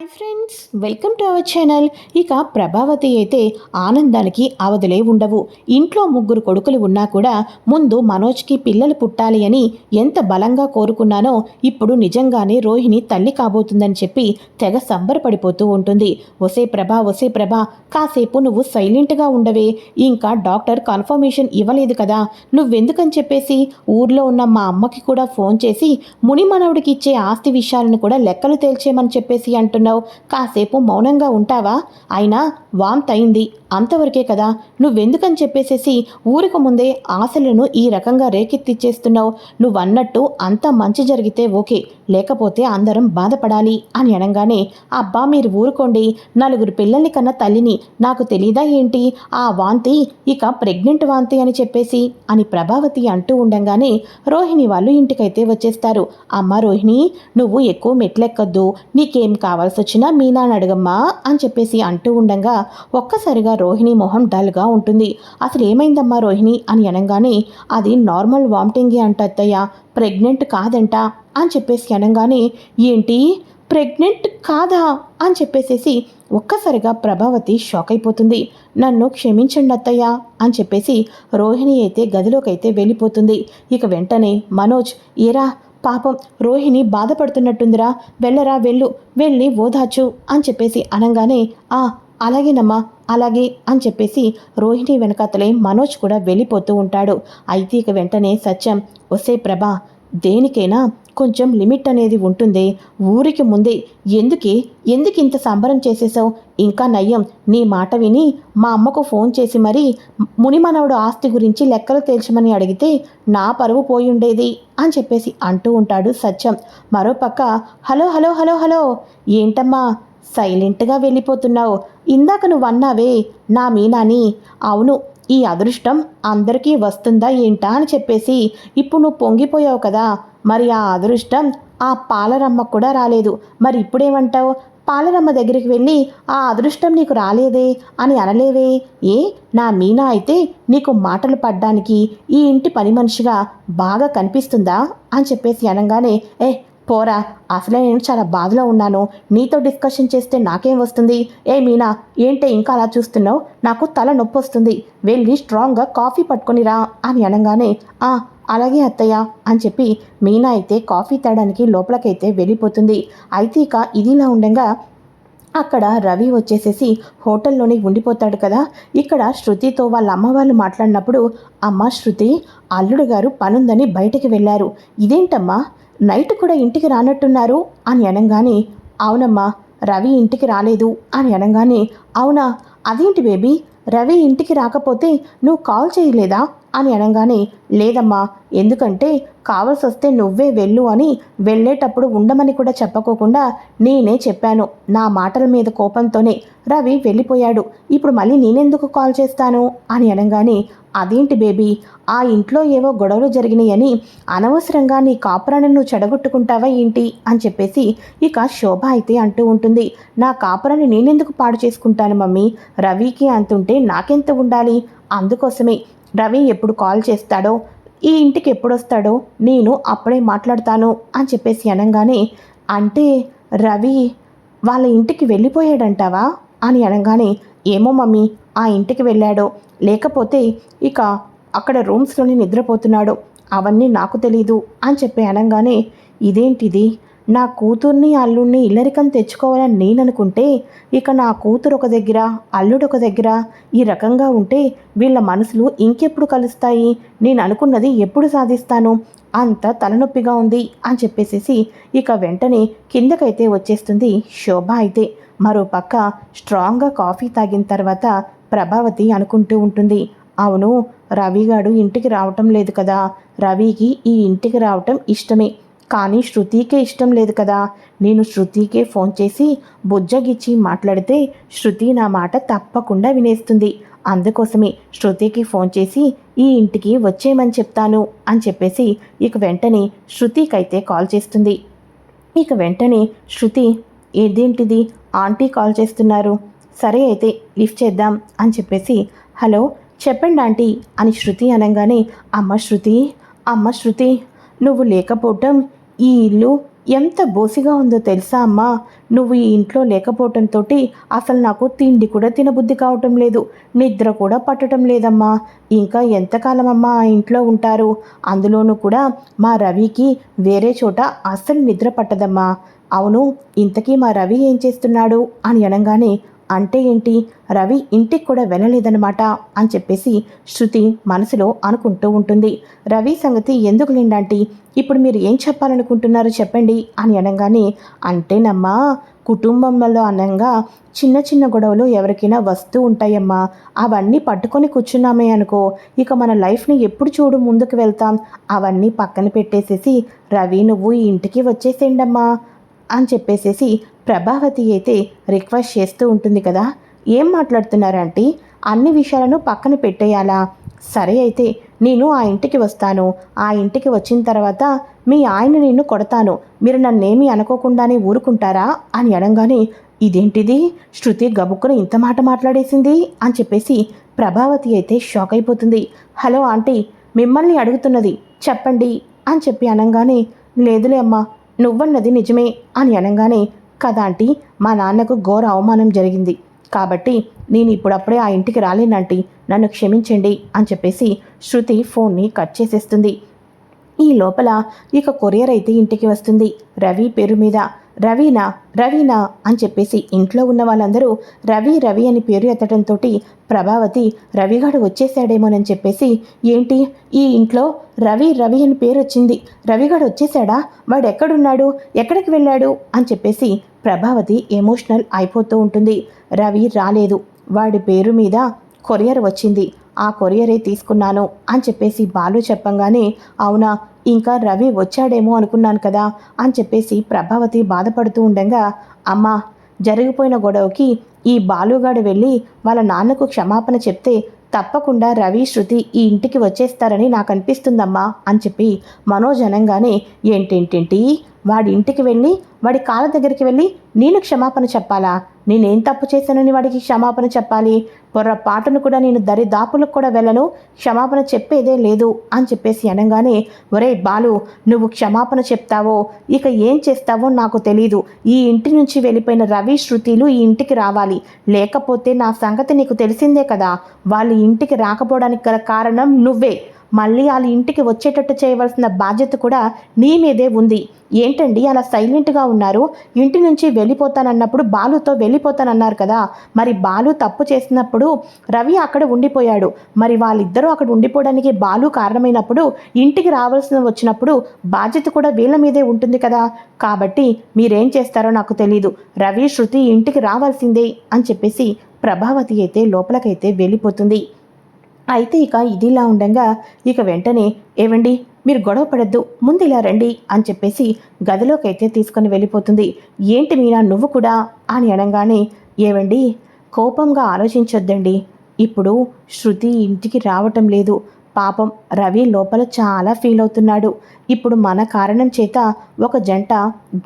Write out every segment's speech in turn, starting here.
Hi friends welcome to our channel ఇక ప్రభావతి అయితే ఆనందానికి అవధులే ఉండవు. ఇంట్లో ముగ్గురు కొడుకులు ఉన్నా కూడా ముందు మనోజ్కి పిల్లలు పుట్టాలి అని ఎంత బలంగా కోరుకున్నానో ఇప్పుడు నిజంగానే రోహిణి తల్లి కాబోతుందని చెప్పి తెగ సంబరపడిపోతూ ఉంటుంది. ఒసే ప్రభా ఒసే ప్రభా కాసేపు నువ్వు సైలెంట్గా ఉండవే. ఇంకా డాక్టర్ కన్ఫర్మేషన్ ఇవ్వలేదు కదా. నువ్వెందుకని చెప్పేసి? ఊర్లో ఉన్న మా అమ్మకి కూడా ఫోన్ చేసి ముని మనవుడికి ఇచ్చే ఆస్తి విషయాలను కూడా లెక్కలు తేల్చేయమని చెప్పేసి అంటున్నావు. కాసేపు మౌనంగా ఉంటావా? అయినా వాంత్ అంతవరకే కదా నువ్వెందుకని చెప్పేసేసి ఊరికి ముందే ఆశలను ఈ రకంగా రేకెత్తిచ్చేస్తున్నావు? నువ్వన్నట్టు అంత మంచి జరిగితే ఓకే లేకపోతే అందరం బాధపడాలి అని అనగానే అబ్బా మీరు ఊరుకోండి నలుగురు పిల్లల్ని కన్న తల్లిని నాకు తెలీదా ఏంటి? ఆ వాంతి ఇక ప్రెగ్నెంట్ వాంతి అని చెప్పేసి అని ప్రభావతి అంటూ ఉండంగానే రోహిణి వాళ్ళు ఇంటికైతే వచ్చేస్తారు. అమ్మ రోహిణి నువ్వు ఎక్కువ మెట్లెక్కొద్దు నీకేం కావాల్సి వచ్చినా మీనాని అడగమ్మా అని చెప్పేసి అంటూ ఉండంగా ఒక్కసారిగా రోహిణి మొహం డల్గా ఉంటుంది. అసలు ఏమైందమ్మా రోహిణి? అని అనగానే అది నార్మల్ వామిటింగే అంట అత్తయ్య. ప్రెగ్నెంట్ కాదంట అని చెప్పేసి అనగానే ఏంటి? ప్రెగ్నెంట్ కాదా? అని చెప్పేసేసి ఒక్కసారిగా ప్రభావతి షాక్ అయిపోతుంది. నన్ను క్షమించండి అత్తయ్య అని చెప్పేసి రోహిణి అయితే గదిలోకైతే వెళ్ళిపోతుంది. ఇక వెంటనే మనోజ్ ఏరా పాపం రోహిణి బాధపడుతున్నట్టుందిరా. వెళ్ళరా వెళ్ళు వెళ్ళి ఓదాచు అని చెప్పేసి అనగానే ఆ అలాగేనమ్మా అలాగే అని చెప్పేసి రోహిణి వెనకాతలే మనోజ్ కూడా వెళ్ళిపోతూ ఉంటాడు. అయితే ఇక వెంటనే సత్యం వసే ప్రభా దేనికైనా కొంచెం లిమిట్ అనేది ఉంటుంది. ఊరికి ముందే ఎందుకే ఎందుకు ఇంత సంబరం చేసేసావు ఇంకా నయ్యం నీ మాట విని మా అమ్మకు ఫోన్ చేసి మరీ మునిమనవుడు ఆస్తి గురించి లెక్కలు తేల్చమని అడిగితే నా పరువు పోయి ఉండేది అని చెప్పేసి అంటూ ఉంటాడు సత్యం. మరోపక్క హలో హలో హలో హలో ఏంటమ్మా? సైలెంట్గా వెళ్ళిపోతున్నావు. ఇందాక నువ్వు అన్నావే నా మీనాని. అవును ఈ అదృష్టం అందరికీ వస్తుందా ఏంటా అని చెప్పేసి ఇప్పుడు నువ్వు పొంగిపోయావు కదా. మరి ఆ అదృష్టం ఆ పాలరమ్మ కూడా రాలేదు. మరి ఇప్పుడేమంటావు? పాలరమ్మ దగ్గరికి వెళ్ళి ఆ అదృష్టం నీకు రాలేదే అని అనలేవే? ఏ నా మీనా అయితే నీకు మాటలు పడ్డానికి ఈ ఇంటి పని మనిషిగా బాగా కనిపిస్తుందా అని చెప్పేసి అనగానే ఏ పోరా అసలే నేను చాలా బాధలో ఉన్నాను. నీతో డిస్కషన్ చేస్తే నాకేం వస్తుంది? ఏ మీనా ఏంటే ఇంకా అలా చూస్తున్నావు? నాకు తల నొప్పి వస్తుంది. వెళ్ళి స్ట్రాంగ్గా కాఫీ పట్టుకొని రా అని అనగానే ఆ అలాగే అత్తయ్య అని చెప్పి మీనా అయితే కాఫీ తేడానికి లోపలికైతే వెళ్ళిపోతుంది. అయితే ఇక ఇదిలా ఉండగా అక్కడ రవి వచ్చేసేసి హోటల్లోనే ఉండిపోతాడు కదా. ఇక్కడ శృతితో వాళ్ళ అమ్మ వాళ్ళు మాట్లాడినప్పుడు అమ్మ శృతి అల్లుడు గారు పనుందని బయటకు వెళ్ళారు. ఇదేంటమ్మా? నైట్ కూడా ఇంటికి రానట్టున్నారు అని అనగానే అవునమ్మా రవి ఇంటికి రాలేదు అని అనగానే అవునా అదేంటి బేబీ? రవి ఇంటికి రాకపోతే నువ్వు కాల్ చేయలేదా? అని అనగానే లేదమ్మా ఎందుకంటే కావలసి వస్తే నువ్వే వెళ్ళు అని వెళ్ళేటప్పుడు ఉండమని కూడా చెప్పకోకుండా నేనే చెప్పాను. నా మాటల మీద కోపంతోనే రవి వెళ్ళిపోయాడు. ఇప్పుడు మళ్ళీ నేనెందుకు కాల్ చేస్తాను? అని అనగానే అదేంటి బేబీ ఆ ఇంట్లో ఏవో గొడవలు జరిగినాయని అనవసరంగా నీ కాపురాన్ని నువ్వు చెడగొట్టుకుంటావా ఏంటి? అని చెప్పేసి ఇక శోభ అయితే అంటూ ఉంటుంది. నా కాపురాన్ని నేనెందుకు పాడు చేసుకుంటాను మమ్మీ? రవికి అంతుంటే నాకెంత ఉండాలి? అందుకోసమే రవి ఎప్పుడు కాల్ చేస్తాడో ఈ ఇంటికి ఎప్పుడు వస్తాడో నేను అప్పుడే మాట్లాడతాను అని చెప్పేసి అనగానే అంటే రవి వాళ్ళ ఇంటికి వెళ్ళిపోయాడంటావా అని అనగానే ఏమో మమ్మీ ఆ ఇంటికి వెళ్ళాడో. లేకపోతే ఇక అక్కడ రూమ్స్లోనే నిద్రపోతున్నాడు. అవన్నీ నాకు తెలీదు అని చెప్పి అనగానే ఇదేంటిది? నా కూతుర్ని అల్లుడిని ఇల్లరికం తెచ్చుకోవాలని నేను అనుకుంటే ఇక నా కూతురు ఒక దగ్గర అల్లుడు ఒక దగ్గర ఈ రకంగా ఉంటే వీళ్ళ మనసులు ఇంకెప్పుడు కలుస్తాయి? నేను అనుకున్నది ఎప్పుడు సాధిస్తాను? అంత తలనొప్పిగా ఉంది అని చెప్పేసేసి ఇక వెంటనే కిందకైతే వచ్చేస్తుంది శోభ అయితే. మరో పక్క స్ట్రాంగ్గా కాఫీ తాగిన తర్వాత ప్రభావతి అనుకుంటూ ఉంటుంది. అవును రవిగాడు ఇంటికి రావటం లేదు కదా. రవికి ఈ ఇంటికి రావటం ఇష్టమే. కానీ శృతికే ఇష్టం లేదు కదా. నేను శృతికే ఫోన్ చేసి బుజ్జగిచ్చి మాట్లాడితే శృతి నా మాట తప్పకుండా వినేస్తుంది. అందుకోసమే శృతికి ఫోన్ చేసి ఈ ఇంటికి వచ్చేయమని చెప్తాను అని చెప్పేసి ఇక వెంటనే శృతికైతే కాల్ చేస్తుంది. ఇక వెంటనే శృతి ఏదేంటిది ఆంటీ కాల్ చేస్తున్నారు. సరే అయితే లిఫ్ట్ చేద్దాం అని చెప్పేసి హలో చెప్పండి ఆంటీ అని శృతి అనగానే అమ్మ శృతి అమ్మ శృతి నువ్వు లేకపోవటం ఈ ఇల్లు ఎంత బోసిగా ఉందో తెలుసా అమ్మా? నువ్వు ఈ ఇంట్లో లేకపోవటంతో అసలు నాకు తిండి కూడా తినబుద్ధి కావటం లేదు. నిద్ర కూడా పట్టడం లేదమ్మా. ఇంకా ఎంతకాలం అమ్మా ఆ ఇంట్లో ఉంటారు? అందులోనూ కూడా మా రవికి వేరే చోట అస్సలు నిద్ర పట్టదమ్మా. అవును ఇంతకీ మా రవి ఏం చేస్తున్నాడు? అని అనగానే అంటే ఏంటి? రవి ఇంటికి కూడా వెళ్ళలేదన్నమాట అని చెప్పేసి శృతి మనసులో అనుకుంటూ ఉంటుంది. రవి సంగతి ఎందుకు లేండంటీ ఇప్పుడు మీరు ఏం చెప్పాలనుకుంటున్నారో చెప్పండి అని అనగానే అంటేనమ్మా కుటుంబంలో అనంగా చిన్న చిన్న గొడవలు ఎవరికైనా వస్తూ ఉంటాయమ్మా. అవన్నీ పట్టుకొని కూర్చున్నామే అనుకో ఇక మన లైఫ్ని ఎప్పుడు చూడు ముందుకు వెళ్తాం. అవన్నీ పక్కన పెట్టేసేసి రవి నువ్వు ఈ ఇంటికి వచ్చేసేయండమ్మా అని చెప్పేసేసి ప్రభావతి అయితే రిక్వెస్ట్ చేస్తూ ఉంటుంది కదా. ఏం మాట్లాడుతున్నారంటే అన్ని విషయాలను పక్కన పెట్టేయాలా? సరే అయితే నేను ఆ ఇంటికి వస్తాను. ఆ ఇంటికి వచ్చిన తర్వాత మీ ఆయన నిన్ను కొడతాను. మీరు నన్నేమీ అనుకోకుండానే ఊరుకుంటారా? అని అనగానే ఇదేంటిది? శృతి గబుక్కున ఇంత మాట మాట్లాడేసింది? అని చెప్పేసి ప్రభావతి అయితే షాక్ అయిపోతుంది. హలో ఆంటీ మిమ్మల్ని అడుగుతున్నది చెప్పండి అని చెప్పి అనగానే లేదులే అమ్మా నువ్వన్నది నిజమే అని అనగానే కదా ఆంటీ మా నాన్నకు ఘోర అవమానం జరిగింది. కాబట్టి నేను ఇప్పుడప్పుడే ఆ ఇంటికి రాలేనంటీ నన్ను క్షమించండి అని చెప్పేసి శృతి ఫోన్ని కట్ చేసేస్తుంది. ఈ లోపల ఇక కొరియర్ అయితే ఇంటికి వస్తుంది. రవి పేరు మీద రవీనా రవీనా అని చెప్పేసి ఇంట్లో ఉన్న వాళ్ళందరూ రవి రవి అని పేరు ఎత్తడంతో ప్రభావతి రవిగాడు వచ్చేసాడేమోనని చెప్పేసి ఏంటి? ఈ ఇంట్లో రవి రవి అని పేరు వచ్చింది. రవిగాడు వచ్చేసాడా వాడు ఎక్కడున్నాడు ఎక్కడికి వెళ్ళాడు? అని చెప్పేసి ప్రభావతి ఎమోషనల్ అయిపోతూ ఉంటుంది. రవి రాలేదు. వాడి పేరు మీద కొరియర్ వచ్చింది. ఆ కొరియరే తీసుకున్నాను అని చెప్పేసి బాలు చెప్పంగానే అవునా ఇంకా రవి వచ్చాడేమో అనుకున్నాను కదా అని చెప్పేసి ప్రభావతి బాధపడుతూ ఉండగా అమ్మా జరిగిపోయిన గొడవకి ఈ బాలుగాడు వెళ్ళి వాళ్ళ నాన్నకు క్షమాపణ చెప్తే తప్పకుండా రవి శృతి ఈ ఇంటికి వచ్చేస్తారని నాకు అనిపిస్తుందమ్మా అని చెప్పి మనోజనంగానే ఏంటేంటేంటి? వాడి ఇంటికి వెళ్ళి వాడి కాళ్ళ దగ్గరికి వెళ్ళి నేను క్షమాపణ చెప్పాలా? నేనేం తప్పు చేశానని వాడికి క్షమాపణ చెప్పాలి? పొర్రపాటును కూడా నేను దరిదాపులకు కూడా వెళ్ళను. క్షమాపణ చెప్పేదే లేదు అని చెప్పేసి అనగానే ఒరే బాలు నువ్వు క్షమాపణ చెప్తావో? ఇక ఏం చేస్తావో నాకు తెలీదు. ఈ ఇంటి నుంచి వెళ్ళిపోయిన రవి శృతిలు ఈ ఇంటికి రావాలి. లేకపోతే నా సంగతి నీకు తెలిసిందే కదా. వాళ్ళు ఇంటికి రాకపోవడానికి గల కారణం నువ్వే. మళ్ళీ వాళ్ళ ఇంటికి వచ్చేటట్టు చేయవలసిన బాధ్యత కూడా నీ మీదే ఉంది. ఏంటండి అలా సైలెంట్గా ఉన్నారు? ఇంటి నుంచి వెళ్ళిపోతానన్నప్పుడు బాలుతో వెళ్ళిపోతానన్నారు కదా. మరి బాలు తప్పు చేసినప్పుడు రవి అక్కడ ఉండిపోయాడు. మరి వాళ్ళిద్దరూ అక్కడ ఉండిపోవడానికి బాలు కారణమైనప్పుడు ఇంటికి రావాల్సిన వచ్చినప్పుడు బాధ్యత కూడా వీళ్ళ మీదే ఉంటుంది కదా. కాబట్టి మీరేం చేస్తారో నాకు తెలీదు. రవి శృతి ఇంటికి రావాల్సిందే అని చెప్పేసి ప్రభావతి అయితే లోపలికైతే వెళ్ళిపోతుంది. అయితే ఇక ఇదిలా ఉండగా ఇక వెంటనే ఏవండి మీరు గొడవ పడద్దు ముందు ఇలా రండి అని చెప్పేసి గదిలోకైతే తీసుకొని వెళ్ళిపోతుంది. ఏంటి మీనా నువ్వు కూడా? అని అనగానే ఏవండి కోపంగా ఆలోచించొద్దండి. ఇప్పుడు శృతి ఇంటికి రావటం లేదు. పాపం రవి లోపల చాలా ఫీల్ అవుతున్నాడు. ఇప్పుడు మన కారణం చేత ఒక జంట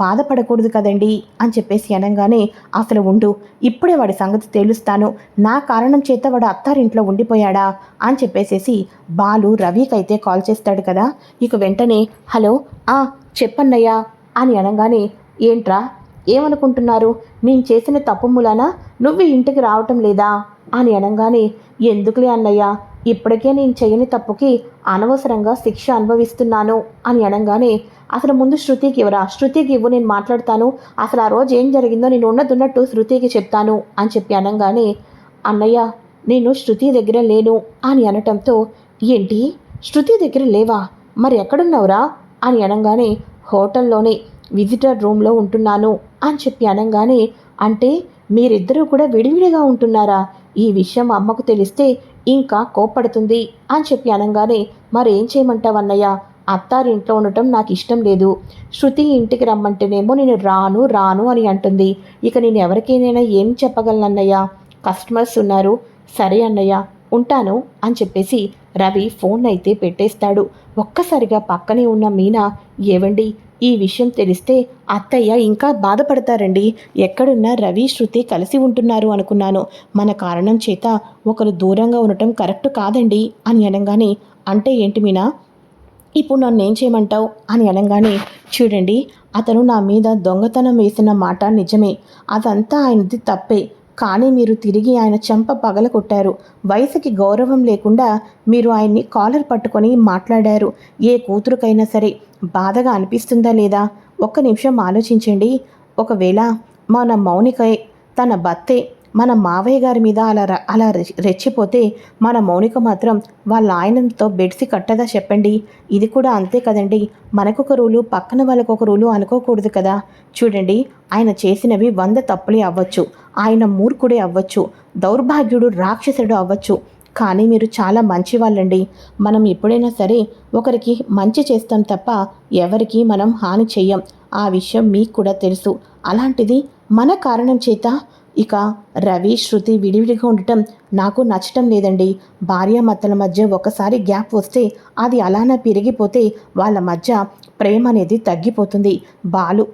బాధపడకూడదు కదండి అని చెప్పేసి అనగానే అసలు ఉండు ఇప్పుడే వాడి సంగతి తేలుస్తాను. నా కారణం చేత వాడు అత్తారింట్లో ఉండిపోయాడా అని చెప్పేసేసి బాలు రవికైతే కాల్ చేస్తాడు కదా. ఇక వెంటనే హలో ఆ చెప్పన్నయ్యా అని అనగానే ఏంట్రా ఏమనుకుంటున్నారు? నేను చేసిన తప్పు మూలాన నువ్వు ఇంటికి రావటం లేదా? అని అనగానే ఎందుకులే అన్నయ్య ఇప్పటికే నేను చేయని తప్పుకి అనవసరంగా శిక్ష అనుభవిస్తున్నాను అని అనగానే అసలు ముందు శృతికి ఇవ్వరా? శృతికి ఇవ్వు నేను మాట్లాడతాను. అసలు ఆ రోజు ఏం జరిగిందో నేను ఉన్నదున్నట్టు శృతికి చెప్తాను అని చెప్పి అనగానే అన్నయ్య నేను శృతి దగ్గర లేను అని అనటంతో ఏంటి? శృతి దగ్గర లేవా? మరి ఎక్కడున్నావురా? అని అనగానే హోటల్లోనే విజిటర్ రూమ్లో ఉంటున్నాను అని చెప్పి అనగానే అంటే మీరిద్దరూ కూడా విడివిడిగా ఉంటున్నారా? ఈ విషయం అమ్మకు తెలిస్తే ఇంకా కోప్పడుతుంది. అని చెప్పి అనగానే మరేం చేయమంటావన్నయ్య అత్తారింట్లో ఉండటం నాకు ఇష్టం లేదు. శృతి ఇంటికి రమ్మంటేనేమో నేను రాను రాను అని అంటుంది. ఇక నేను ఎవరికైనా ఏం చెప్పగలనన్నయ్య కస్టమర్స్ ఉన్నారు. సరే అన్నయ్య ఉంటాను అని చెప్పేసి రవి ఫోన్ అయితే పెట్టేస్తాడు. ఒక్కసారిగా పక్కనే ఉన్న మీనా ఏవండి? ఈ విషయం తెలిస్తే అత్తయ్య ఇంకా బాధపడతారండి. ఎక్కడున్నా రవి శృతి కలిసి ఉంటున్నారు అనుకున్నాను. మన కారణం చేత ఒకరు దూరంగా ఉండటం కరెక్ట్ కాదండి అని అనగానే అంటే ఏంటి మీనా? ఇప్పుడు నన్ను ఏం చేయమంటావు? అని అనగానే చూడండి అతను నా మీద దొంగతనం వేసిన మాట నిజమే. అదంతా ఆయనది తప్పే. కానీ మీరు తిరిగి ఆయన చెంప పగల కొట్టారు. వయసుకి గౌరవం లేకుండా మీరు ఆయన్ని కాలర్ పట్టుకొని మాట్లాడారు. ఏ కూతురుకైనా సరే బాధగా అనిపిస్తుందా లేదా? ఒక్క నిమిషం ఆలోచించండి. ఒకవేళ మన మౌనికై తన భర్తే మన మావయ్య గారి మీద అలా అలా రెచ్చిపోతే మన మౌనిక మాత్రం వాళ్ళ ఆయనంతో బెడ్సి కట్టదా చెప్పండి. ఇది కూడా అంతే కదండి. మనకొక రూలు పక్కన వాళ్ళకొక రూలు అనుకోకూడదు కదా. చూడండి ఆయన చేసినవి వంద తప్పులే అవ్వచ్చు. ఆయన మూర్ఖుడే అవ్వచ్చు. దౌర్భాగ్యుడు రాక్షసుడు అవ్వచ్చు. కానీ మీరు చాలా మంచి వాళ్ళండి మనం ఎప్పుడైనా సరే ఒకరికి మంచి చేస్తాం తప్ప ఎవరికి మనం హాని చెయ్యం. ఆ విషయం మీకు కూడా తెలుసు. అలాంటిది మన కారణం చేత ఇక రవి శృతి విడివిడిగా ఉండటం నాకు నచ్చటం లేదండి. భార్యామత్తల మధ్య ఒకసారి గ్యాప్ వస్తే అది అలానే పెరిగిపోతే వాళ్ళ మధ్య ప్రేమ అనేది తగ్గిపోతుంది. బాలు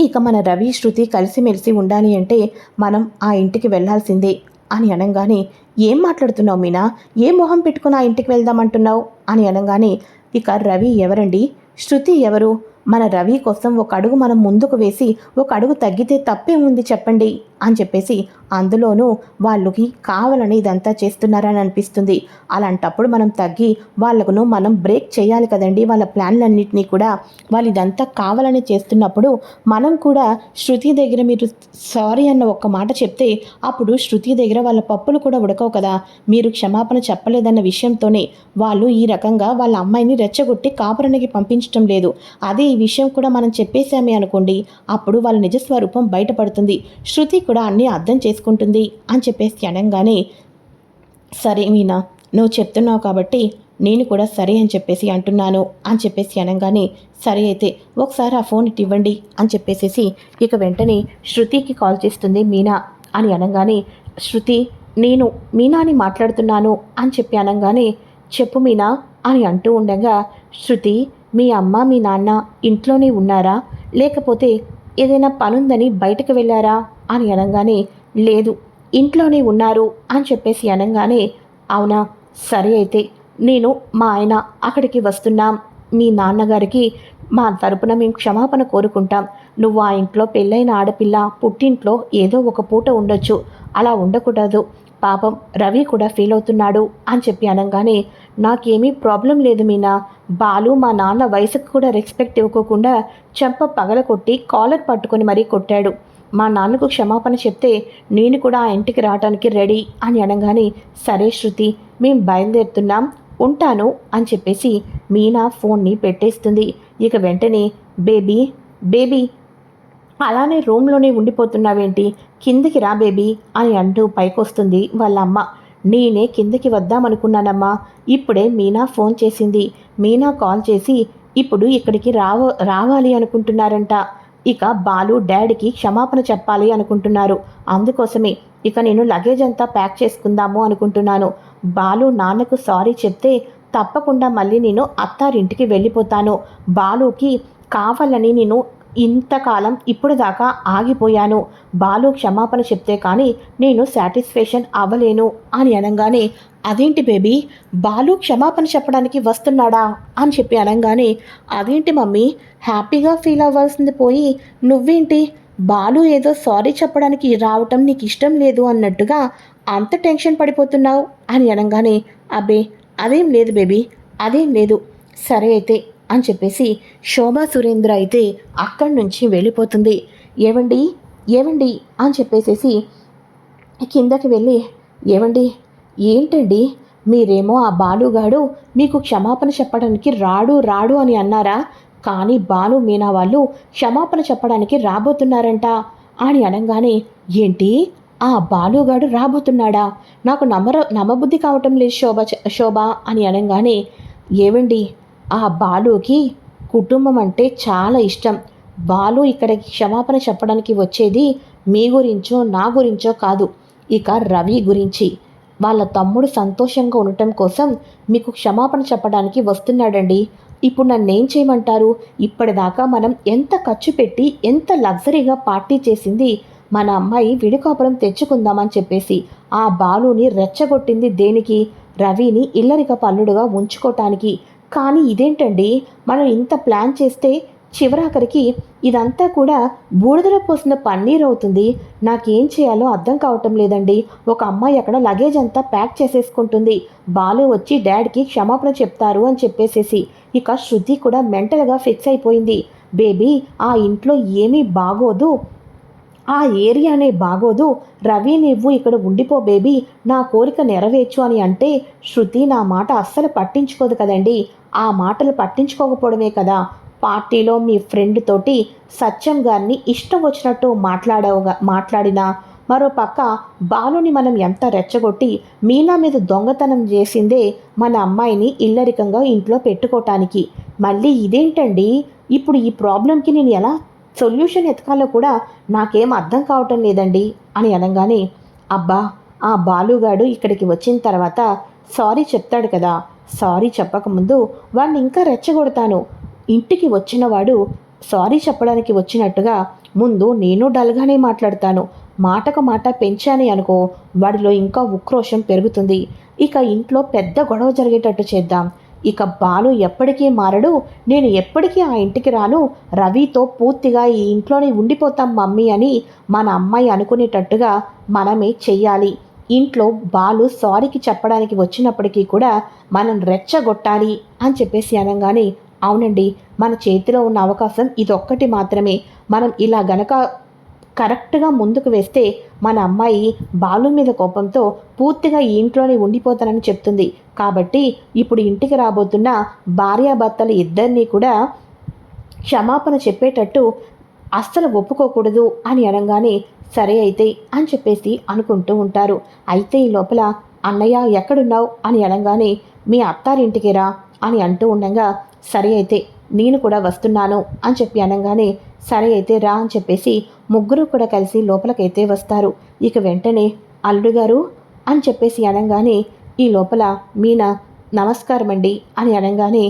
ఇక మన రవి శృతి కలిసిమెలిసి ఉండాలి అంటే మనం ఆ ఇంటికి వెళ్ళాల్సిందే అని అనగానే ఏం మాట్లాడుతున్నావు మీనా? ఏ మొహం పెట్టుకుని ఆ ఇంటికి వెళ్దామంటున్నావు? అని అనగానే ఇక రవి ఎవరండి? శృతి ఎవరు? మన రవి కోసం ఒక అడుగు మనం ముందుకు వేసి ఒక అడుగు తగ్గితే తప్పే ఉంది చెప్పండి అని చెప్పేసి అందులోనూ వాళ్ళకి కావాలని ఇదంతా చేస్తున్నారని అనిపిస్తుంది. అలాంటప్పుడు మనం తగ్గి వాళ్ళకును మనం బ్రేక్ చేయాలి కదండి. వాళ్ళ ప్లాన్లన్నింటినీ కూడా వాళ్ళు ఇదంతా కావాలని చేస్తున్నప్పుడు మనం కూడా శృతి దగ్గర మీరు సారీ అన్న ఒక్క మాట చెప్తే అప్పుడు శృతి దగ్గర వాళ్ళ పప్పులు కూడా ఉడకవు కదా. మీరు క్షమాపణ చెప్పలేదన్న విషయంతోనే వాళ్ళు ఈ రకంగా వాళ్ళ అమ్మాయిని రెచ్చగొట్టి కాపురానికి పంపించడం లేదు. అదే ఈ విషయం కూడా మనం చెప్పేశామే అనుకోండి అప్పుడు వాళ్ళ నిజస్వరూపం బయటపడుతుంది. శృతి కూడా అన్నీ అర్థం చేసుకుంటుంది అని చెప్పేసి అనగానే సరే మీనా నువ్వు చెప్తున్నావు కాబట్టి నేను కూడా సరే అని చెప్పేసి అంటున్నాను అని చెప్పేసి అనగానే సరే అయితే ఒకసారి ఆ ఫోన్ ఇటు ఇవ్వండి అని చెప్పేసేసి ఇక వెంటనే శృతికి కాల్ చేస్తుంది మీనా అని అనగానే శృతి నేను మీనాని మాట్లాడుతున్నాను అని చెప్పి అనగానే చెప్పు మీనా అని అంటూ ఉండగా శృతి మీ అమ్మ మీ నాన్న ఇంట్లోనే ఉన్నారా? లేకపోతే ఏదైనా పనుందని బయటకు వెళ్ళారా? అని అనగానే లేదు ఇంట్లోనే ఉన్నారు అని చెప్పేసి అనగానే అవునా? సరే అయితే నేను మా ఆయన అక్కడికి వస్తున్నాం. మీ నాన్నగారికి మా తరపున మేము క్షమాపణ కోరుకుంటాం. నువ్వు ఆ ఇంట్లో పెళ్ళైన ఆడపిల్ల పుట్టింట్లో ఏదో ఒక పూట ఉండొచ్చు. అలా ఉండకూడదు. పాపం రవి కూడా ఫీల్ అవుతున్నాడు అని చెప్పి అనగానే నాకేమీ ప్రాబ్లం లేదు మీనా. బాలు మా నాన్న వయసుకు కూడా రెస్పెక్ట్ ఇవ్వకోకుండా చెంప పగల కొట్టి కాలర్ పట్టుకొని మరీ కొట్టాడు. మా నాన్నకు క్షమాపణ చెప్తే నేను కూడా ఆ ఇంటికి రావడానికి రెడీ అని అనగానే సరే శృతి మేము బయలుదేరుతున్నాం ఉంటాను అని చెప్పేసి మీనా ఫోన్ని పెట్టేస్తుంది. ఇక వెంటనే బేబీ బేబీ అలానే రూమ్లోనే ఉండిపోతున్నావేంటి? కిందికి రా బేబీ అని అంటూ పైకొస్తుంది వాళ్ళ అమ్మ నేనే కిందకి వద్దామనుకున్నానమ్మా. ఇప్పుడే మీనా ఫోన్ చేసింది. మీనా కాల్ చేసి ఇప్పుడు ఇక్కడికి రావ రావాలి అనుకుంటున్నారంట. ఇక బాలు డాడీకి క్షమాపణ చెప్పాలి అనుకుంటున్నారు. అందుకోసమే ఇక నేను లగేజ్ అంతా ప్యాక్ చేసుకుందాము అనుకుంటున్నాను. బాలు నాన్నకు సారీ చెప్తే తప్పకుండా మళ్ళీ నేను అత్తారింటికి వెళ్ళిపోతాను. బాలుకి కావాలని నేను ఇంతకాలం ఇప్పుడు దాకా ఆగిపోయాను. బాలు క్షమాపణ చెప్తే కానీ నేను సాటిస్ఫాక్షన్ అవ్వలేను అని అనగానే అదేంటి బేబీ? బాలు క్షమాపణ చెప్పడానికి వస్తున్నాడా? అని చెప్పి అనగానే అదేంటి మమ్మీ? హ్యాపీగా ఫీల్ అవ్వాల్సింది పోయి నువ్వేంటి? బాలు ఏదో సారీ చెప్పడానికి రావటం నీకు ఇష్టం లేదు అన్నట్టుగా అంత టెన్షన్ పడిపోతున్నావు? అని అనగానే అబ్బే అదేం లేదు బేబీ అదేం లేదు. సరే అయితే అని చెప్పేసి శోభా సురేంద్ర అయితే అక్కడి నుంచి వెళ్ళిపోతుంది. ఏవండి? ఏవండి? అని చెప్పేసేసి కిందకి వెళ్ళి ఏవండి? ఏంటండి? మీరేమో ఆ బాలుగాడు మీకు క్షమాపణ చెప్పడానికి రాడు రాడు అని అన్నారా? కానీ బాలు మీనా వాళ్ళు క్షమాపణ చెప్పడానికి రాబోతున్నారంట. అని అనగానే ఏంటి? ఆ బాలుగాడు రాబోతున్నాడా? నాకు నమ్మర నమ్మబుద్ధి కావటం లేదు శోభ చ- శోభ అని అనగానే ఏవండి? ఆ బాలుకి కుటుంబం అంటే చాలా ఇష్టం. బాలు ఇక్కడికి క్షమాపణ చెప్పడానికి వచ్చేది మీ గురించో నా గురించో కాదు. ఇక రవి గురించి. వాళ్ళ తమ్ముడు సంతోషంగా ఉండటం కోసం మీకు క్షమాపణ చెప్పడానికి వస్తున్నాడండి. ఇప్పుడు నన్నేం చేయమంటారు? ఇప్పటిదాకా మనం ఎంత ఖర్చు పెట్టి ఎంత లగ్జరీగా పార్టీ చేసింది మన అమ్మాయి విడికాపురం తెచ్చుకుందామని చెప్పేసి ఆ బాలుని రెచ్చగొట్టింది దేనికి? రవిని ఇల్లరిక పల్లుడుగా ఉంచుకోటానికి. కానీ ఇదేంటండి? మనం ఇంత ప్లాన్ చేస్తే చివరాఖరికి ఇదంతా కూడా బూడిదలో పోసిన పన్నీర్ అవుతుంది. నాకేం చేయాలో అర్థం కావటం లేదండి. ఒక అమ్మాయి అక్కడ లగేజ్ అంతా ప్యాక్ చేసేసుకుంటుంది. బాలు వచ్చి డాడ్కి క్షమాపణ చెప్తారు అని చెప్పేసేసి. ఇక శృతి కూడా మెంటల్గా ఫిక్స్ అయిపోయింది. బేబీ ఆ ఇంట్లో ఏమీ బాగోదు. ఆ ఏరియానే బాగోదు. రవి నువ్వు ఇక్కడ ఉండిపో బేబీ. నా కోరిక నెరవేర్చు అని అంటే శృతి నా మాట అస్సలు పట్టించుకోదు కదండి. ఆ మాటలు పట్టించుకోకపోవడమే కదా. పార్టీలో మీ ఫ్రెండ్ తోటి సత్యం గారిని ఇష్టం వచ్చినట్టు మాట్లాడవుగా మాట్లాడినా. మరో పక్క బాలుని మనం ఎంత రెచ్చగొట్టి మీనా మీద దొంగతనం చేసిందే మన అమ్మాయిని ఇల్లరికంగా ఇంట్లో పెట్టుకోవటానికి మళ్ళీ ఇదేంటండి? ఇప్పుడు ఈ ప్రాబ్లంకి నేను ఎలా సొల్యూషన్ ఎతకాలో కూడా నాకేం అర్థం కావటం లేదండి అని అనగానే అబ్బా ఆ బాలుగాడు ఇక్కడికి వచ్చిన తర్వాత సారీ చెప్తాడు కదా సారీ చెప్పకముందు వాడిని ఇంకా రెచ్చగొడతాను. ఇంటికి వచ్చినవాడు సారీ చెప్పడానికి వచ్చినట్టుగా ముందు నేను డల్గానే మాట్లాడతాను. మాటకు మాట పెంచాని అనుకో వాడిలో ఇంకా ఉక్రోషం పెరుగుతుంది. ఇక ఇంట్లో పెద్ద గొడవ జరిగేటట్టు చేద్దాం. ఇక బాలు ఎప్పటికీ మారడు. నేను ఎప్పటికీ ఆ ఇంటికి రాను. రవితో పూర్తిగా ఈ ఇంట్లోనే ఉండిపోతాం మమ్మీ అని మన అమ్మాయి అనుకునేటట్టుగా మనమే చెయ్యాలి. ఇంట్లో బాలు సారీకి చెప్పడానికి వచ్చినప్పటికీ కూడా మనం రెచ్చగొట్టాలి అని చెప్పేసి అనగానే అవునండి మన చేతిలో ఉన్న అవకాశం ఇదొక్కటి మాత్రమే. మనం ఇలా గనక కరెక్ట్గా ముందుకు వేస్తే మన అమ్మాయి బాలు మీద కోపంతో పూర్తిగా ఈ ఇంట్లోనే ఉండిపోతానని చెప్తుంది. కాబట్టి ఇప్పుడు ఇంటికి రాబోతున్న భార్యాభర్తలు ఇద్దరినీ కూడా క్షమాపణ చెప్పేటట్టు అస్సలు ఒప్పుకోకూడదు అని అనగానే సరే అయితే అని చెప్పేసి అనుకుంటూ ఉంటారు. అయితే ఈ లోపల అన్నయ్య ఎక్కడున్నావు? అని అనగానే మీ అత్తారింటికి రా అని అంటూ ఉండగా సరే అయితే నేను కూడా వస్తున్నాను అని చెప్పి అనగానే సరే అయితే రా అని చెప్పేసి ముగ్గురు కూడా కలిసి లోపలికైతే వస్తారు. ఇక వెంటనే అల్లుడు గారు అని చెప్పేసి అనగానే ఈ లోపల మీనా నమస్కారం అండి అని అనగానే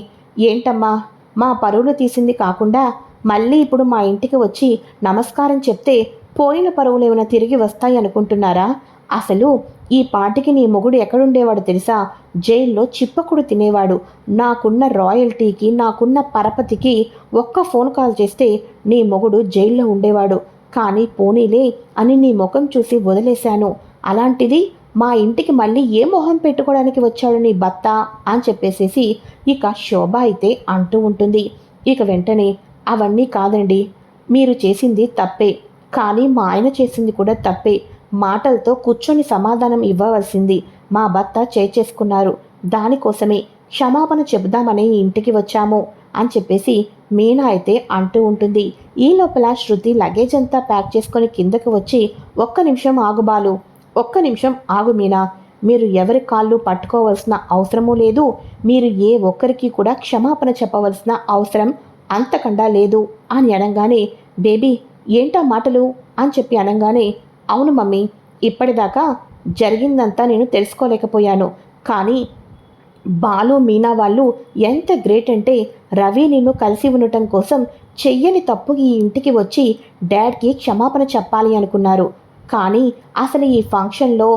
ఏంటమ్మా మా పరువులు తీసింది కాకుండా మళ్ళీ ఇప్పుడు మా ఇంటికి వచ్చి నమస్కారం చెప్తే పోయిన పరువులు ఏమైనా తిరిగి వస్తాయి అనుకుంటున్నారా? అసలు ఈ పాటికి నీ మొగుడు ఎక్కడుండేవాడు తెలుసా? జైల్లో చిప్పకుడు తినేవాడు. నాకున్న రాయల్టీకి నాకున్న పరపతికి ఒక్క ఫోన్ కాల్ చేస్తే నీ మొగుడు జైల్లో ఉండేవాడు. కానీ పోనీలే అని నీ ముఖం చూసి వదిలేశాను. అలాంటిది మా ఇంటికి మళ్ళీ ఏ మొహం పెట్టుకోవడానికి వచ్చాడు నీ భర్త? అని చెప్పేసేసి ఇక శోభ అయితే అంటూ ఉంటుంది. ఇక వెంటనే అవన్నీ కాదండి మీరు చేసింది తప్పే. కానీ మా ఆయన చేసింది కూడా తప్పే. మాటలతో కూర్చొని సమాధానం ఇవ్వవలసింది మా భర్త చేసేసుకున్నారు దానికోసమే క్షమాపణ చెబుదామని ఇంటికి వచ్చాము అని చెప్పేసి మీనా అయితే అంటూ ఉంటుంది. ఈ లోపల శృతి లగేజ్ అంతా ప్యాక్ చేసుకొని కిందకు వచ్చి ఒక్క నిమిషం ఆగుబాలు ఒక్క నిమిషం ఆగు మీనా. మీరు ఎవరి కాళ్ళు పట్టుకోవాల్సిన అవసరమూ లేదు. మీరు ఏ ఒక్కరికి కూడా క్షమాపణ చెప్పవలసిన అవసరం అంతకండా లేదు అని అనగానే బేబీ ఏంటా మాటలు? అని చెప్పి అనగానే అవును మమ్మీ ఇప్పటిదాకా జరిగిందంతా నేను తెలుసుకోలేకపోయాను. కానీ బాలు మీనా వాళ్ళు ఎంత గ్రేట్ అంటే రవి నిన్ను కలిసి ఉండటం కోసం చెయ్యని తప్పు ఈ ఇంటికి వచ్చి డాడ్కి క్షమాపణ చెప్పాలి అనుకున్నారు. కానీ అసలు ఈ ఫంక్షన్లో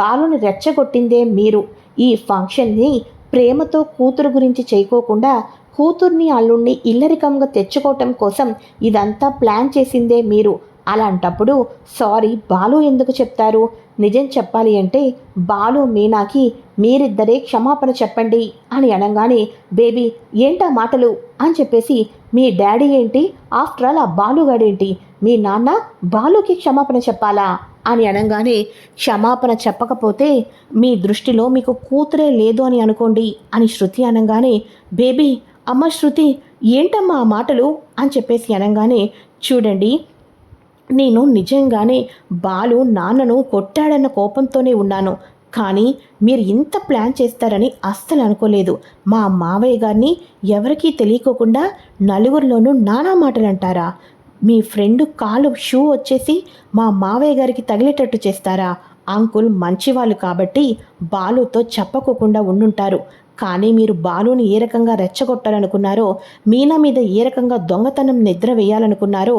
బాలుని రెచ్చగొట్టిందే మీరు. ఈ ఫంక్షన్ని ప్రేమతో కూతురు గురించి చేయకోకుండా కూతుర్ని అల్లుణ్ణి ఇల్లరికంగా తెచ్చుకోవటం కోసం ఇదంతా ప్లాన్ చేసిందే మీరు. అలాంటప్పుడు సారీ బాలు ఎందుకు చెప్తారు? నిజం చెప్పాలి అంటే బాలు మీనాకి మీరిద్దరే క్షమాపణ చెప్పండి అని అనగానే బేబీ ఏంటా మాటలు? అని చెప్పేసి మీ డాడీ ఏంటి? ఆఫ్టర్ ఆల్ ఆ బాలుగాడేంటి? మీ నాన్న బాలుకి క్షమాపణ చెప్పాలా? అని అనగానే క్షమాపణ చెప్పకపోతే మీ దృష్టిలో మీకు కూతురే లేదు అని అనుకోండి అని శృతి అనగానే బేబీ అమ్మ శృతి ఏంటమ్మా ఆ మాటలు? అని చెప్పేసి అనగానే చూడండి నేను నిజంగానే బాలు నాన్నను కొట్టాడన్న కోపంతోనే ఉన్నాను. కానీ మీరు ఇంత ప్లాన్ చేస్తారని అస్సలు అనుకోలేదు. మా మావయ్య గారిని ఎవరికీ తెలియకోకుండా నలుగురిలోనూ నానా మాటలు అంటారా మీ ఫ్రెండ్ కాలు షూ వచ్చేసి మా మావయ్య గారికి తగిలేటట్టు చేస్తారా? అంకుల్ మంచివాళ్ళు కాబట్టి బాలుతో చెప్పకోకుండా ఉండుంటారు. కానీ మీరు బాలుని ఏ రకంగా రెచ్చగొట్టాలనుకున్నారో మీనా మీద ఏ రకంగా దొంగతనం నిద్ర వేయాలనుకున్నారో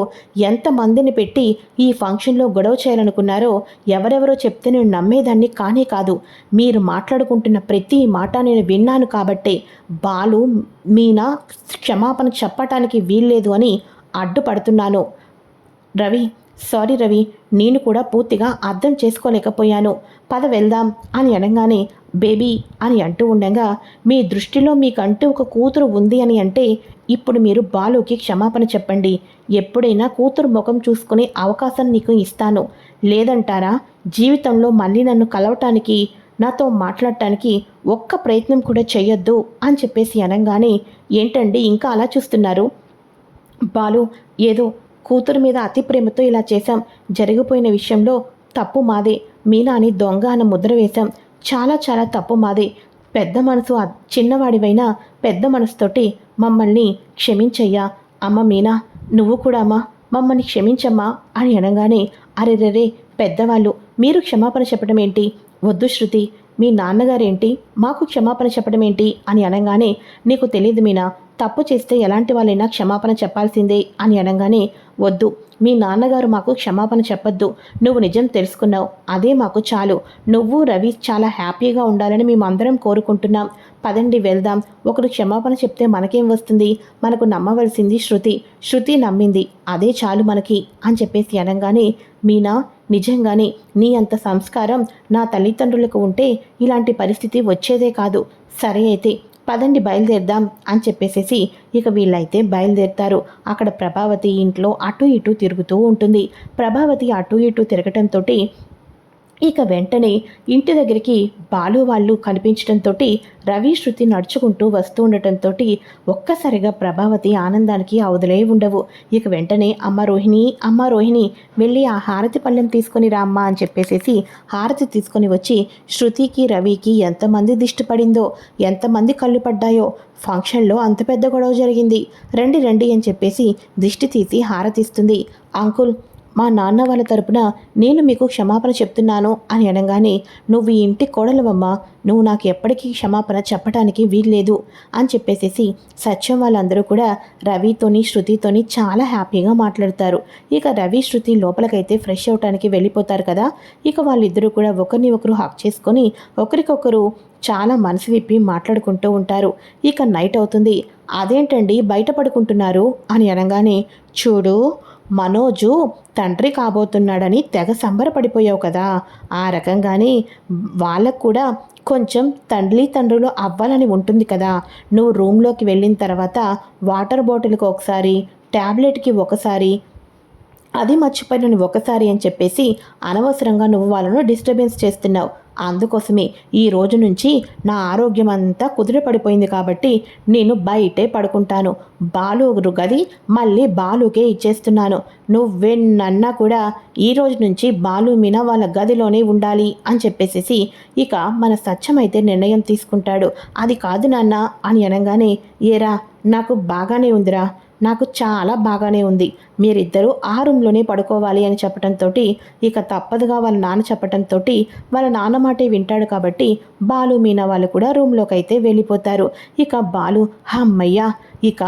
ఎంతమందిని పెట్టి ఈ ఫంక్షన్లో గొడవ చేయాలనుకున్నారో ఎవరెవరో చెప్తే నేను నమ్మేదాన్ని కానే కాదు. మీరు మాట్లాడుకుంటున్న ప్రతి మాట నేను విన్నాను కాబట్టే బాలు మీనా క్షమాపణ చెప్పటానికి వీల్లేదు అని అడ్డుపడుతున్నాను. రవి సారీ రవి నేను కూడా పూర్తిగా అర్థం చేసుకోలేకపోయాను. పద వెళ్దాం అని అనగానే బేబీ అని అంటూ ఉండగా మీ దృష్టిలో మీకంటూ ఒక కూతురు ఉంది అని అంటే ఇప్పుడు మీరు బాలుకి క్షమాపణ చెప్పండి. ఎప్పుడైనా కూతురు ముఖం చూసుకునే అవకాశం నీకు ఇస్తాను. లేదంటారా? జీవితంలో మళ్ళీ నన్ను కలవటానికి నాతో మాట్లాడటానికి ఒక్క ప్రయత్నం కూడా చేయొద్దు అని చెప్పేసి అనగానే ఏంటండి ఇంకా అలా చూస్తున్నారు? బాలు ఏదో కూతురు మీద అతి ప్రేమతో ఇలా చేశాం. జరిగిపోయిన విషయంలో తప్పు మాదే. మీనాని దొంగ అన్న ముద్ర వేశాం. చాలా చాలా తప్పు మాదే. పెద్ద మనసు చిన్నవాడివైనా పెద్ద మనసుతోటి మమ్మల్ని క్షమించయ్యా. అమ్మ మీనా నువ్వు కూడా అమ్మా మమ్మల్ని క్షమించమ్మా అని అనగానే అరెరెరే పెద్దవాళ్ళు మీరు క్షమాపణ చెప్పడం ఏంటి? వద్దు శృతి మీ నాన్నగారేంటి? మాకు క్షమాపణ చెప్పడం ఏంటి? అని అనగానే నీకు తెలియదు మీనా తప్పు చేస్తే ఎలాంటి వాళ్ళైనా క్షమాపణ చెప్పాల్సిందే అని అనగానే వద్దు మీ నాన్నగారు మాకు క్షమాపణ చెప్పొద్దు. నువ్వు నిజం తెలుసుకున్నావు. అదే మాకు చాలు. నువ్వు రవి చాలా హ్యాపీగా ఉండాలని మేమందరం కోరుకుంటున్నాం. పదండి వెళ్దాం. ఒకరు క్షమాపణ చెప్తే మనకేం వస్తుంది? మనకు నమ్మవలసింది శృతి. శృతి నమ్మింది. అదే చాలు మనకి అని చెప్పేసి అనగానే మీనా నిజంగానే నీ అంత సంస్కారం నా తల్లిదండ్రులకు ఉంటే ఇలాంటి పరిస్థితి వచ్చేదే కాదు. సరే అయితే పదండి బయలుదేరదాం అని చెప్పేసేసి ఇక వీళ్ళైతే బయలుదేరుతారు. అక్కడ ప్రభావతి ఇంట్లో అటు ఇటు తిరుగుతూ ఉంటుంది. ప్రభావతి అటు ఇటు తిరగటంతో ఇక వెంటనే ఇంటి దగ్గరికి బాలు వాళ్ళు కనిపించడంతో రవి శృతి నడుచుకుంటూ వస్తూ ఉండటంతో ఒక్కసారిగా ప్రభావతి ఆనందానికి అవదులే ఉండవు. ఇక వెంటనే అమ్మ రోహిణి అమ్మ రోహిణి వెళ్ళి ఆ హారతి పళ్ళెం తీసుకొని రా అమ్మ అని చెప్పేసేసి హారతి తీసుకొని వచ్చి శృతికి రవికి ఎంతమంది దిష్టి పడిందో ఎంతమంది కళ్ళు పడ్డాయో ఫంక్షన్లో అంత పెద్ద గొడవ జరిగింది. రండి రండి అని చెప్పేసి దిష్టి తీసి హారతిస్తుంది. అంకుల్ మా నాన్న వాళ్ళ తరపున నేను మీకు క్షమాపణ చెప్తున్నాను అని అనగానే నువ్వు ఈ ఇంటి కోడలవమ్మా. నువ్వు నాకు ఎప్పటికీ క్షమాపణ చెప్పడానికి వీల్లేదు అని చెప్పేసేసి సత్యం వాళ్ళందరూ కూడా రవితోని శృతితోని చాలా హ్యాపీగా మాట్లాడతారు. ఇక రవి శృతి లోపలికైతే ఫ్రెష్ అవటానికి వెళ్ళిపోతారు కదా. ఇక వాళ్ళిద్దరూ కూడా ఒకరిని ఒకరు హక్ చేసుకొని ఒకరికొకరు చాలా మనసు విప్పి మాట్లాడుకుంటూ ఉంటారు. ఇక నైట్ అవుతుంది. అదేంటండి? బయట పడుకుంటున్నారు? అని అనగానే చూడు మనోజు తండ్రి కాబోతున్నాడని తెగ సంబరపడిపోయావు కదా. ఆ రకంగానే వాళ్ళకు కూడా కొంచెం తండ్రి తండ్రులు అవ్వాలని ఉంటుంది కదా. నువ్వు రూమ్లోకి వెళ్ళిన తర్వాత వాటర్ బాటిల్కి ఒకసారి ట్యాబ్లెట్కి ఒకసారి అది మర్చిపోయిన నువ్వు ఒకసారి అని చెప్పేసి అనవసరంగా నువ్వు వాళ్ళను డిస్టర్బెన్స్ చేస్తున్నావు. అందుకోసమే ఈ రోజు నుంచి నా ఆరోగ్యం అంతా కుదిరపడిపోయింది కాబట్టి నేను బయటే పడుకుంటాను. బాలు గది మళ్ళీ బాలుకే ఇచ్చేస్తున్నాను. నువ్వెన్నన్నా కూడా ఈ రోజు నుంచి బాలు మీన వాళ్ళ గదిలోనే ఉండాలి అని చెప్పేసేసి ఇక మన సత్యమైతే నిర్ణయం తీసుకుంటాడు. అది కాదు నాన్న అని అనగానే ఏరా నాకు బాగానే ఉందిరా. నాకు చాలా బాగానే ఉంది. మీరిద్దరూ ఆ రూమ్లోనే పడుకోవాలి అని చెప్పడంతో ఇక తప్పదుగా వాళ్ళ నాన్న చెప్పడంతో వాళ్ళ నాన్న మాటే వింటాడు కాబట్టి బాలు మీనా వాళ్ళు కూడా రూమ్లోకి అయితే వెళ్ళిపోతారు. ఇక బాలు అమ్మయ్యా ఇక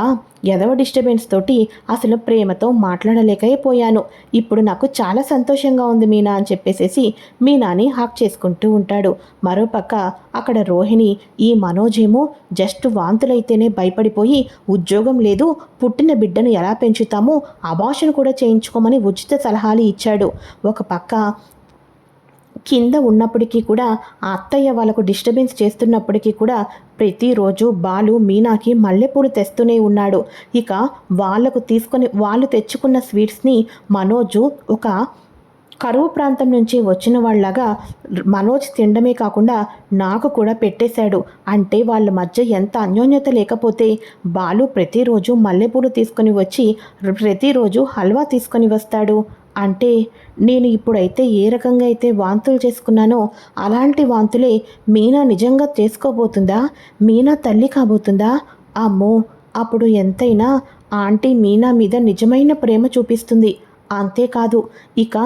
ఎదవ డిస్టర్బెన్స్ తోటి అసలు ప్రేమతో మాట్లాడలేకపోయాను. ఇప్పుడు నాకు చాలా సంతోషంగా ఉంది మీనా అని చెప్పేసేసి మీనాని హాక్ చేసుకుంటూ ఉంటాడు. మరోపక్క అక్కడ రోహిణి ఈ మనోజేమో జస్ట్ వాంతులైతేనే భయపడిపోయి ఉద్యోగం లేదు పుట్టిన బిడ్డను ఎలా పెంచుతామో అభాషణ కూడా చేయించుకోమని ఉచిత సలహాలు ఇచ్చాడు. ఒక పక్క కింద ఉన్నప్పటికీ కూడా ఆ అత్తయ్య వాళ్ళకు డిస్టర్బెన్స్ చేస్తున్నప్పటికీ కూడా ప్రతిరోజు బాలు మీనాకి మల్లెపూలు తెస్తూనే ఉన్నాడు. ఇక వాళ్ళకు తీసుకొని వాళ్ళు తెచ్చుకున్న స్వీట్స్ని మనోజు ఒక కరువు ప్రాంతం నుంచి వచ్చిన వాళ్ళగా మనోజ్ తినడమే కాకుండా నాకు కూడా పెట్టేశాడు. అంటే వాళ్ళ మధ్య ఎంత అన్యోన్యత లేకపోతే బాలు ప్రతిరోజు మల్లెపూలు తీసుకొని వచ్చి ప్రతిరోజు హల్వా తీసుకొని వస్తాడు. అంటే నేను ఇప్పుడైతే ఏ రకంగా అయితే వాంతులు చేసుకున్నానో అలాంటి వాంతులే మీనా నిజంగా చేసుకోబోతుందా? మీనా తల్లి కాబోతుందా? అమ్మో! అప్పుడు ఎంతైనా ఆంటీ మీనా మీద నిజమైన ప్రేమ చూపిస్తుంది. అంతేకాదు ఇక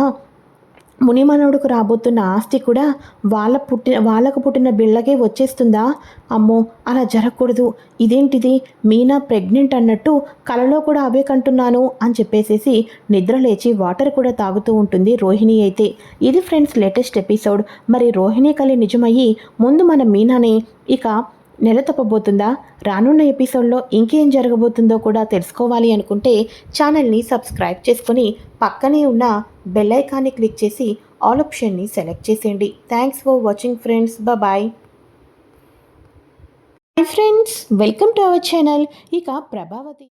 మునిమానవుడికి రాబోతున్న ఆస్తి కూడా వాళ్ళ పుట్టిన వాళ్ళకు పుట్టిన బిళ్ళకే వచ్చేస్తుందా? అమ్మో అలా జరగకూడదు. ఇదేంటిది? మీనా ప్రెగ్నెంట్ అన్నట్టు కలలో కూడా అవే కంటున్నాను అని చెప్పేసేసి నిద్ర లేచి వాటర్ కూడా తాగుతూ ఉంటుంది రోహిణి అయితే. ఇది ఫ్రెండ్స్ లేటెస్ట్ ఎపిసోడ్. మరి రోహిణి కలి నిజమయ్యి ముందు మన మీనాని ఇక నెల తప్పబోతుందా? రానున్న ఎపిసోడ్లో ఇంకేం జరగబోతుందో కూడా తెలుసుకోవాలి అనుకుంటే ఛానల్ని సబ్స్క్రైబ్ చేసుకుని పక్కనే ఉన్న బెల్ ఐకాన్ని క్లిక్ చేసి ఆల్ ఆప్షన్ని సెలెక్ట్ చేసేయండి. Thanks for watching friends. Bye. Hi friends. Welcome to our channel. ఇక ప్రభావతి